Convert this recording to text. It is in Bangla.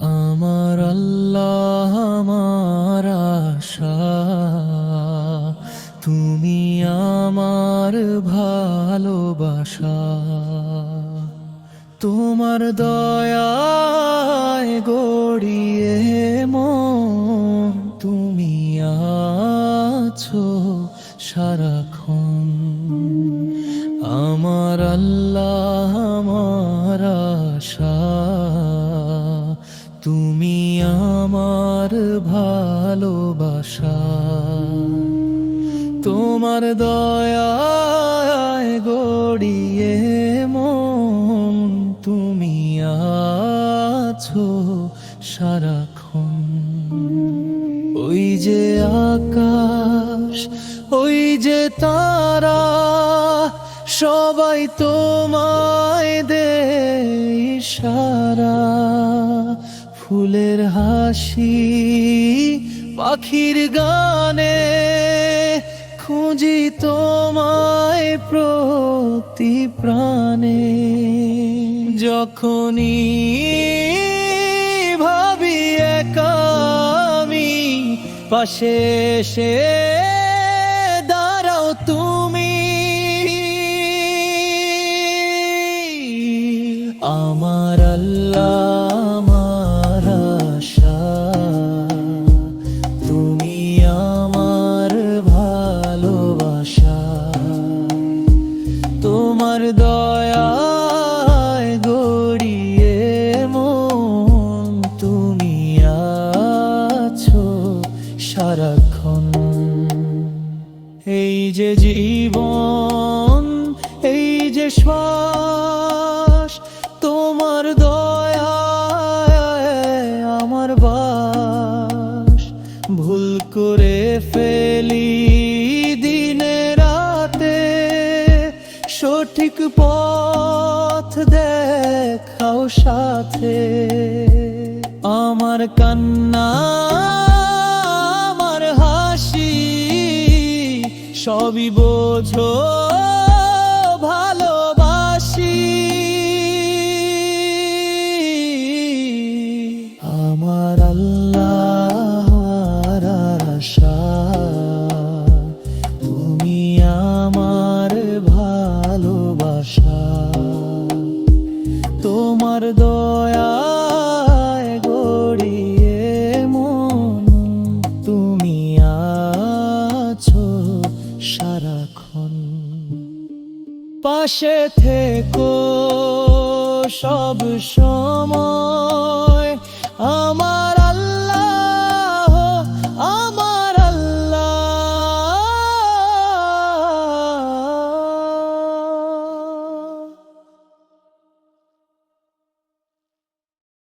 আমার আল্লাহ আমার আশা। তুমি আমার ভালোবাসা। তোমার দয়ায় গড়িয়ে মন। তুমি আছো সারাক্ষণ। আমার আল্লাহ, আমার আশা। তুমি আমার ভালোবাসা। তোমার দয়ায় গড়িয়ে মন তুমি আছো সারাক্ষণ। ওই যে আকাশ, ওই যে তারা সবাই তোমায় দে সারা ফুলের হাসি পাখির গানে খুঁজি তোমায় প্রতি প্রাণে। যখনই ভাবি একা আমি, পাশে এসে আমার আল্লাহ, আমার আশা। তুমি আমার ভালোবাসা। তোমার দয়ায় গড়িয়ে মন তুমি আছো সারাক্ষণ। এই যে জীবন, এই যে শ্বাস পথ দেখাও সাথে। আমার কান্না আমার হাসি সবই বোঝো ভালোবাসি। আমার আল্লাহ গড়িয়ে তুমি আছো সারাক্ষণ। পাশে থেকো সব সময় আমার